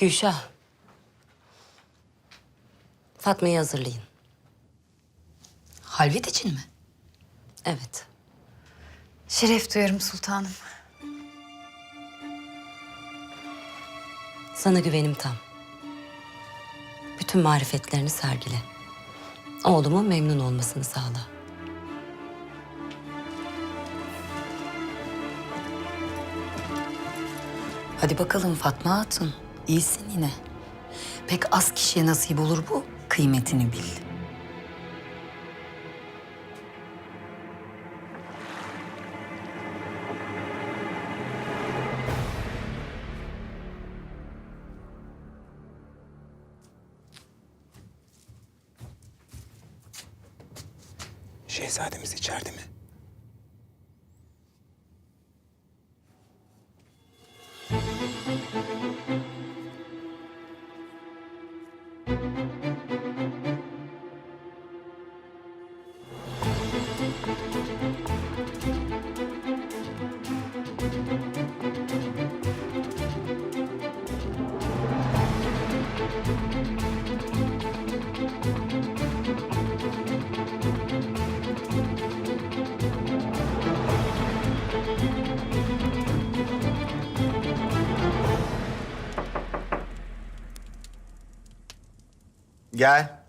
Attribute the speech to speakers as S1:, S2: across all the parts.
S1: Gülşah. Fatma'yı hazırlayın.
S2: Halvet için mi?
S1: Evet.
S2: Şeref duyarım sultanım.
S1: Sana güvenim tam. Bütün marifetlerini sergile. Oğlumun memnun olmasını sağla.
S2: Hadi bakalım Fatma Hatun. İyisin yine. Pek az kişiye nasip olur bu. Kıymetini bil.
S3: Şehzademiz içeride mi? Gel.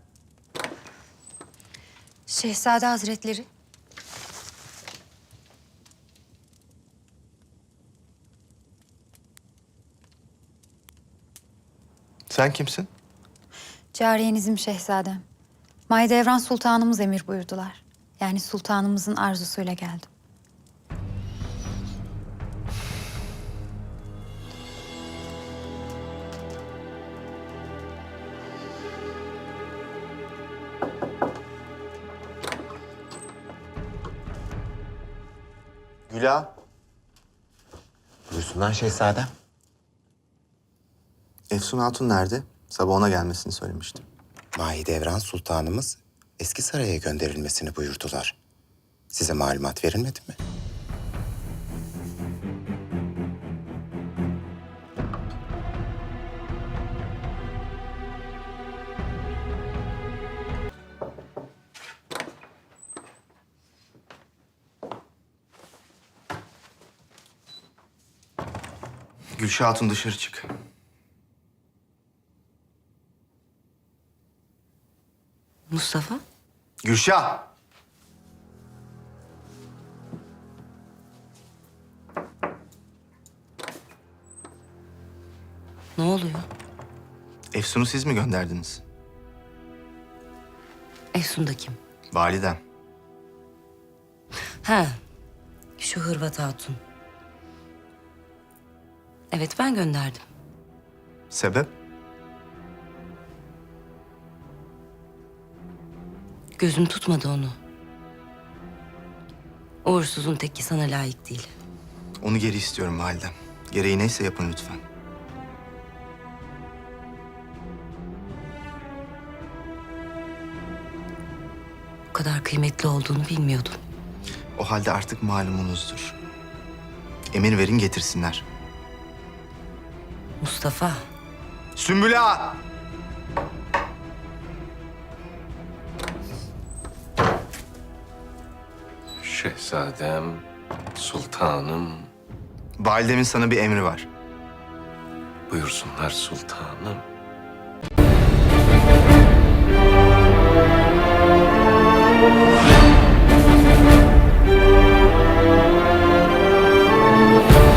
S2: Şehzade Hazretleri.
S3: Sen kimsin?
S4: Cariyenizim şehzadem. Mahidevran Sultanımız emir buyurdular. Yani sultanımızın arzusuyla geldim.
S3: Güla.
S5: Buyursunlar şehzadem.
S3: Efsun Hatun nerede? Sabah ona gelmesini söylemiştim.
S5: Mahidevran Sultanımız eski saraya gönderilmesini buyurdular. Size malumat verilmedi mi?
S3: Gülşah Hatun dışarı çık.
S1: Mustafa,
S3: Gülşah!
S1: ne oluyor?
S3: Efsun'u siz mi gönderdiniz?
S1: Efsun da kim?
S3: Validem.
S1: Ha, şu Hırvat Hatun. Evet, ben gönderdim.
S3: Sebep?
S1: Gözüm tutmadı onu. Uğursuzun teki sana layık değil.
S3: Onu geri istiyorum validem. Gereği neyse yapın lütfen.
S1: Bu kadar kıymetli olduğunu bilmiyordum.
S3: O halde artık malumunuzdur. Emir verin getirsinler.
S1: Mustafa,
S3: Sümbül Ağa!
S6: Şehzadem, sultanım,
S3: Validemin sana bir emri var.
S6: buyursunlar sultanım.